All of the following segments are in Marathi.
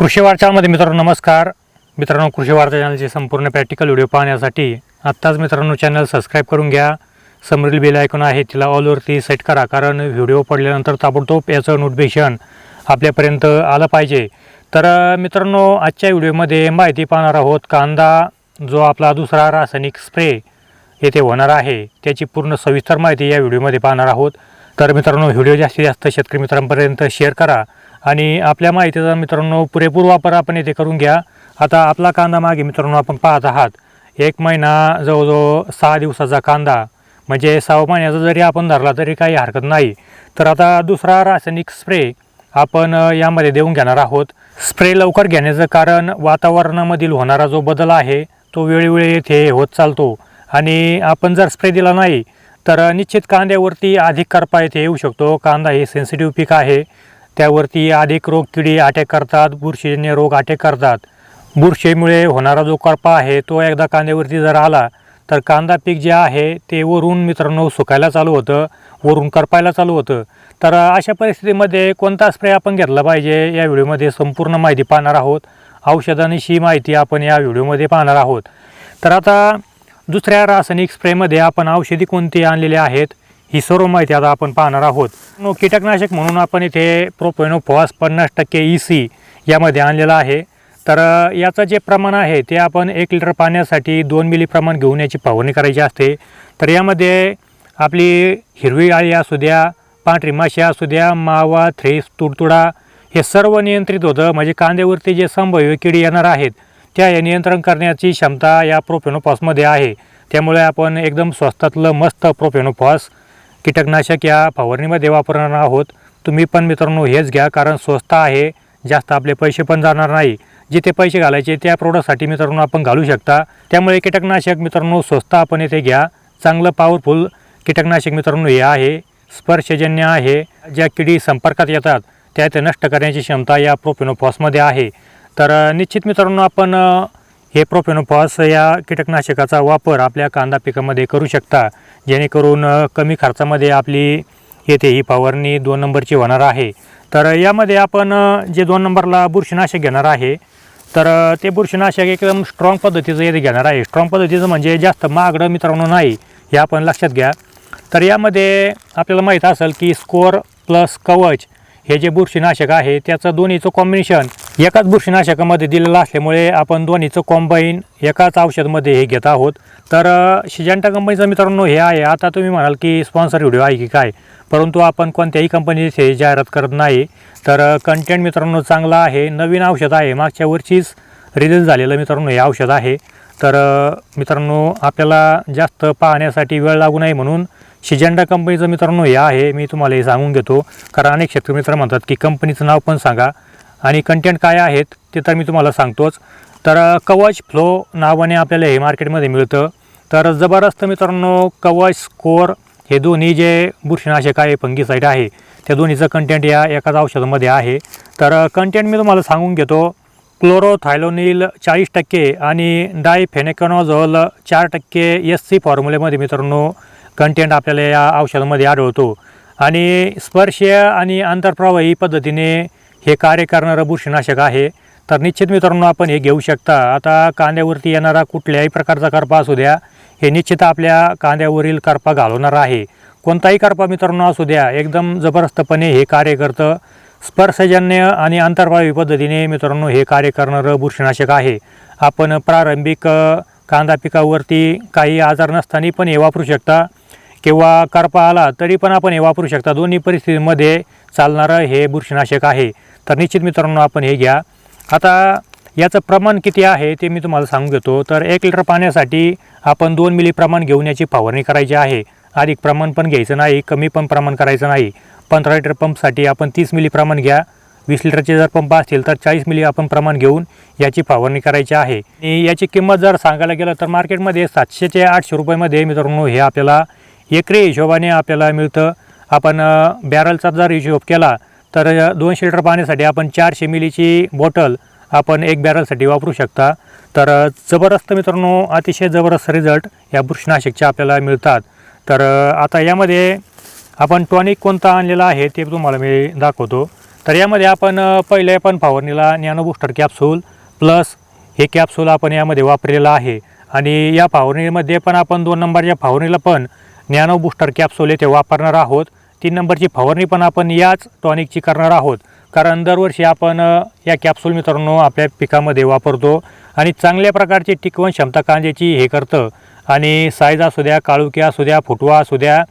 कृषी वार्चामध्ये मित्रांनो नमस्कार. मित्रांनो कृषी वार्ता चॅनलचे संपूर्ण प्रॅक्टिकल व्हिडिओ पाहण्यासाठी आत्ताच मित्रांनो चॅनल सबस्क्राईब करून घ्या. समोरील बेल ऐकून आहे तिला ऑलवरती सेट करा कारण व्हिडिओ पडल्यानंतर ताबडतोब याचं नोटिफिकेशन आपल्यापर्यंत आलं पाहिजे. तर मित्रांनो आजच्या व्हिडिओमध्ये माहिती पाहणार आहोत कांदा जो आपला दुसरा रासायनिक स्प्रे येथे होणार आहे त्याची पूर्ण सविस्तर माहिती या व्हिडिओमध्ये पाहणार आहोत. तर मित्रांनो व्हिडिओ जास्तीत जास्त शेतकरी मित्रांपर्यंत शेअर करा. आणि आपल्या माहितीचा मित्रांनो पुरेपूर वापर आपण येथे करून घ्या. आता आपला कांदा मागे मित्रांनो आपण पाहत आहात. एक महिना जवळजवळ सहा दिवसाचा कांदा. म्हणजे सहा महिन्याचा जरी आपण धरला तरी काही हरकत नाही. तर आता दुसरा रासायनिक स्प्रे आपण यामध्ये देऊन घेणार आहोत. स्प्रे लवकर घेण्याचं कारण वातावरणामधील होणारा जो बदल आहे तो वेळोवेळी येथे होत चालतो. आणि आपण जर स्प्रे दिला नाही तर निश्चित कांद्यावरती अधिक करपा येथे येऊ शकतो. कांदा हे सेन्सिटिव्ह पीक आहे. त्यावरती अधिक रोग किडी अटॅक करतात बुरशीजन्य रोग अटॅक करतात. बुरशीमुळे होणारा जो करपा आहे तो एकदा कांद्यावरती जर आला तर कांदा पीक जे आहे ते वरून मित्रांनो सुकायला चालू होतं वरून करपायला चालू होतं. तर अशा परिस्थितीमध्ये कोणता स्प्रे आपण घेतला पाहिजे या व्हिडिओमध्ये संपूर्ण माहिती पाहणार आहोत. औषधांशी माहिती आपण या व्हिडिओमध्ये पाहणार आहोत. तर आता दुसऱ्या रासायनिक स्प्रेमध्ये आपण औषधी कोणती आणलेली आहेत ही सर्व माहिती आता आपण पाहणार आहोत. कीटकनाशक म्हणून आपण इथे प्रोपेनोफॉस पन्नास टक्के ई सी यामध्ये आणलेलं आहे. तर याचं जे प्रमाण आहे ते आपण एक लिटर पाण्यासाठी दोन मिली प्रमाण घेऊन याची फवारणी करायची असते. तर यामध्ये आपली हिरवी आळी असू द्या पांढरी माशी असू द्या मावा थ्रेस तुडतुडा हे सर्व नियंत्रित होतं. म्हणजे कांद्यावरती जे संभाव्य किडी येणार आहेत त्या हे नियंत्रण करण्याची क्षमता या प्रोपेनोफॉसमध्ये आहे. त्यामुळे आपण एकदम स्वस्तातलं मस्त प्रोपेनोफॉस कीटकनाशक या फवारणीमध्ये वापरणार आहोत. तुम्ही पण मित्रांनो हेच घ्या कारण स्वस्त आहे जास्त आपले पैसे पण जाणार नाही. जिथे पैसे घालायचे त्या प्रोडक्टसाठी मित्रांनो आपण घालू शकता. त्यामुळे कीटकनाशक मित्रांनो स्वस्त आपण येथे घ्या. चांगलं पॉवरफुल कीटकनाशक मित्रांनो हे आहे. स्पर्शजन्य आहे. ज्या किडी संपर्कात येतात त्या ते नष्ट करण्याची क्षमता या प्रोपिनोफॉसमध्ये आहे. तर निश्चित मित्रांनो आपण हे प्रोपेनोफॉस या कीटकनाशकाचा वापर आपल्या कांदा पिकामध्ये करू शकता. जेणेकरून कमी खर्चामध्ये आपली येथे ही फवारणी दोन नंबरची होणार आहे. तर यामध्ये आपण जे दोन नंबरला बुरशीनाशक घेणार आहे तर ते बुरशीनाशक एकदम स्ट्रॉंग पद्धतीचं येथे घेणार आहे. स्ट्रॉंग पद्धतीचं म्हणजे जास्त महागडं मित्रांनो नाही हे आपण लक्षात घ्या. तर यामध्ये आपल्याला माहीत असेल की स्कोअर प्लस कवच हे जे बुरशीनाशक आहे त्याचं दोन्हीचं कॉम्बिनेशन एकाच बुरशीनाशकामध्ये दिलेलं असल्यामुळे आपण दोन्हीचं कॉम्बाईन एकाच औषधमध्ये हे घेत आहोत. तर अ, कंपनीचं मित्रांनो हे आहे. आता तुम्ही म्हणाल की स्पॉन्सर व्हिडिओ आहे की काय? परंतु आपण कोणत्याही कंपनीची हे जाहिरात करत नाही. तर कंटेंट मित्रांनो चांगला आहे. नवीन औषध आहे. मागच्या वर्षीच रिलीज झालेलं मित्रांनो हे औषध आहे. तर मित्रांनो आपल्याला जास्त पाहण्यासाठी वेळ लागू नये म्हणून शिजेंडा कंपनीचं मित्रांनो हे आहे. मी तुम्हाला हे सांगून घेतो कारण अनेक शेतकरी मित्र म्हणतात की कंपनीचं नाव पण सांगा. आणि कंटेंट काय आहेत ते तर मी तुम्हाला सांगतोच. तर कवच फ्लो नावाने आपल्याला हे मार्केटमध्ये मिळतं. तर जबरदस्त मित्रांनो कवच स्कोअर हे दोन्ही जे बुरशीनाशक आहे फंगीसाईड आहे त्या दोन्हीचं कंटेंट या एकाच औषधामध्ये आहे. तर कंटेंट मी तुम्हाला सांगून घेतो. क्लोरोथायलोनिल चाळीस टक्के आणि डायफेनेकॉनॉझॉल चार टक्के एस सी फॉर्म्युलेमध्ये मित्रांनो कंटेंट आपल्याला या औषधामध्ये आढळतो. आणि स्पर्शीय आणि आंतरप्रवाही पद्धतीने हे कार्य करणारं बुरशीनाशक आहे. तर निश्चित मित्रांनो आपण हे घेऊ शकता. आता कांद्यावरती येणारा कुठल्याही प्रकारचा करपा असू द्या हे निश्चित आपल्या कांद्यावरील करपा घालवणार आहे. कोणताही करपा मित्रांनो असू द्या एकदम जबरदस्तपणे हे कार्य करतं. स्पर्शजन्य आणि आंतरवायू पद्धतीने मित्रांनो हे कार्य करणारं बुरशीनाशक आहे. आपण प्रारंभिक कांदा पिकावरती काही आजार नसताना पण हे वापरू शकता. किंवा करपा आला तरी पण आपण हे वापरू शकता. दोन्ही परिस्थितीमध्ये चालणारं हे बुरशीनाशक आहे. तर निश्चित मित्रांनो आपण हे घ्या. आता याचं प्रमाण किती आहे ते मी तुम्हाला सांगून घेतो तर एक लिटर पाण्यासाठी आपण दोन मिली प्रमाण घेऊन याची फवारणी करायची आहे. अधिक प्रमाण पण घ्यायचं नाही कमी पण प्रमाण करायचं नाही. पंधरा लिटर पंपसाठी आपण तीस मिली प्रमाण घ्या. वीस लिटरचे जर पंप असतील तर चाळीस मिली आपण प्रमाण घेऊन याची फवारणी करायची आहे. आणि याची किंमत जर सांगायला गेलं तर मार्केटमध्ये सातशे ते आठशे रुपयामध्ये मित्रांनो हे आपल्याला एकरी हिशोबाने आपल्याला मिळतं. आपण बॅरलचा जर हिशोब केला तर दोन दोनशे लिटर पाण्यासाठी आपण चारशे मिलीची बॉटल आपण एक बॅरलसाठी वापरू शकता. तर जबरदस्त मित्रांनो अतिशय जबरदस्त रिझल्ट या बुरशीनाशकचे आपल्याला मिळतात. तर आता यामध्ये आपण टॉनिक कोणता आणलेला आहे ते तुम्हाला मी दाखवतो. तर यामध्ये आपण पहिले पण फवारणीला नॅनो बूस्टर कॅप्सूल प्लस हे कॅप्सूल आपण यामध्ये वापरलेलं आहे. आणि या फावरणीमध्ये पण आपण दोन नंबरच्या फावरणीला पण नॅनो बूस्टर कॅप्सूल येथे वापरणार आहोत. तीन नंबरची फवारणी पण आपण याच टॉनिकची करणार आहोत. कारण दरवर्षी आपण या कॅप्सूल मित्रांनो आपल्या पिकामध्ये वापरतो आणि चांगल्या प्रकारची टिकवण क्षमता कांद्याची हे करतं. आणि साईज असू द्या काळुकी असू द्या फुटवा असू द्या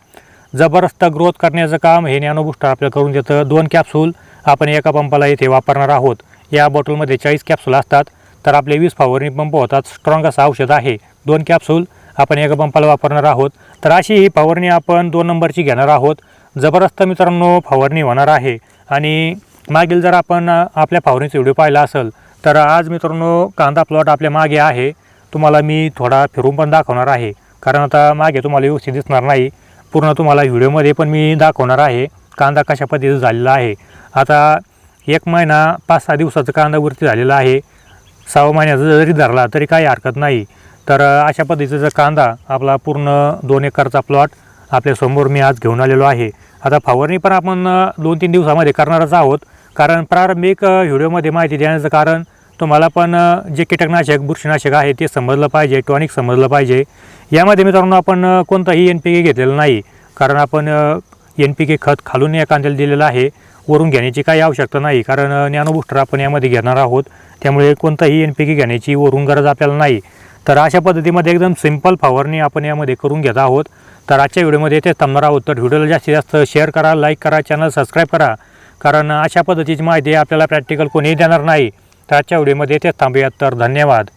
जबरदस्त ग्रोथ करण्याचं काम हे नॅनो बूस्टर आपल्याला करून देतं. दोन कॅप्सूल आपण एका पंपाला येथे वापरणार आहोत. या बॉटलमध्ये चाळीस कॅप्सूल असतात. तर आपले वीस फवारणी पंप होतात. स्ट्रॉंग असं औषध आहे. दोन कॅप्सूल आपण एका पंपाला वापरणार आहोत. तर अशी ही फवारणी आपण दोन नंबरची घेणार आहोत. जबरदस्त मित्रांनो फवारणी होणार आहे. आणि मागील जर आपण आपल्या फवारणीचा व्हिडिओ पाहिला असेल तर आज मित्रांनो कांदा प्लॉट आपल्या मागे आहे. तुम्हाला मी थोडा फिरून पण दाखवणार आहे. कारण आता मागे तुम्हाला व्यवस्थित दिसणार नाही. पूर्ण तुम्हाला व्हिडिओमध्ये पण मी दाखवणार आहे. कांदा कशा पद्धतीचा झालेला आहे. आता एक महिना पाच सहा दिवसाचा कांदा वरती झालेला आहे. सहा महिन्याचा जरी धरला तरी काही हरकत नाही. तर अशा पद्धतीचा कांदा आपला पूर्ण दोन एकरचा प्लॉट आपल्यासमोर मी आज घेऊन आलेलो आहे. आता फवारणी पण आपण दोन तीन दिवसामध्ये करणारच आहोत. कारण प्रारंभिक व्हिडिओमध्ये माहिती देण्याचं कारण तुम्हाला पण जे कीटकनाशक बुरशीनाशक आहे ते समजलं पाहिजे टॉनिक समजलं पाहिजे. यामध्ये मित्रांनो आपण कोणताही कोणतंही एन पी के घेतलेलं नाही. कारण आपण एन पी के खत खालून या कांद्याला दिलेलं आहे. वरून घेण्याची काही आवश्यकता नाही. कारण नॅनो आपण यामध्ये घेणार आहोत. त्यामुळे कोणताही एन पी के घेण्याची वरून गरज आपल्याला नाही. तर अशा पद्धतीमध्ये एकदम सिंपल फवारणी आपण यामध्ये करून घेत आहोत. तर आजच्या व्हिडिओमध्ये येथे थांबणार आहोत. तर व्हिडिओला जास्तीत जास्त शेअर करा लाईक करा चॅनल सबस्क्राईब करा. कारण अशा पद्धतीची माहिती आपल्याला प्रॅक्टिकल कोणीही देणार नाही. तर आजच्या व्हिडिओमध्ये तेच थांबूयात. तर धन्यवाद.